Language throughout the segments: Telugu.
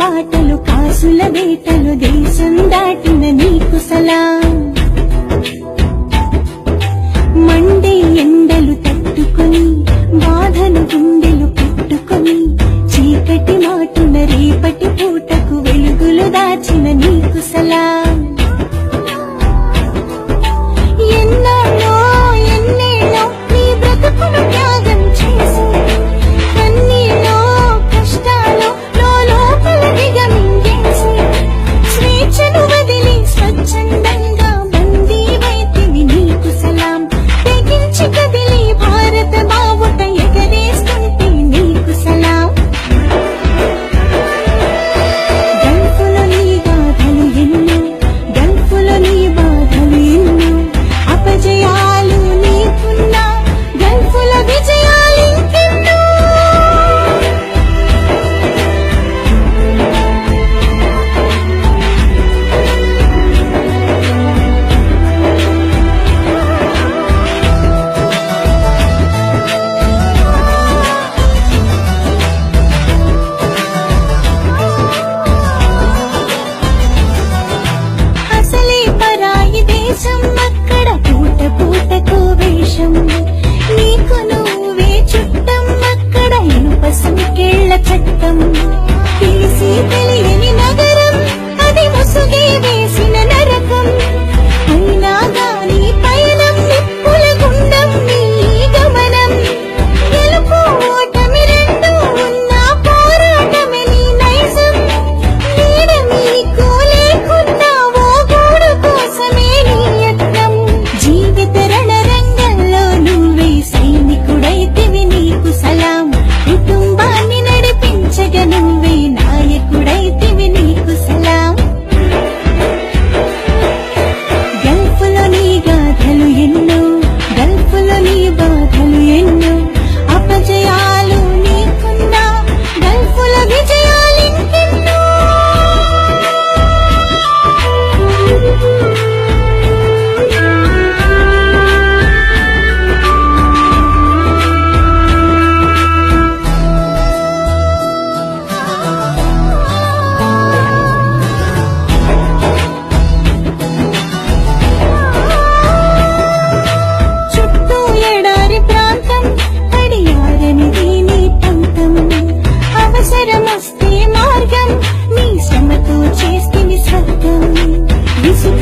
బాటలు కాసుల బీటలు దేశం దాటిన నీకు సలా. మండే ఎండలు తట్టుకొని బాధను గుండెలు పెట్టుకొని చీకటి మాటున రేపటి పూటకు వెలుగులు దాచిన నీకు సలా.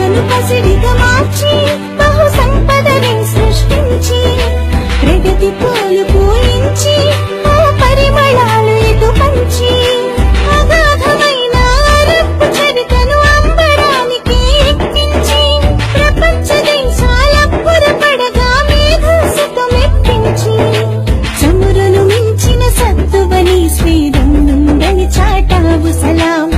ప్రజలను పసిడిగా మార్చి బహు సంపదని సృష్టించి ప్రగతి పోలు పూయించి చాటావు సలాం.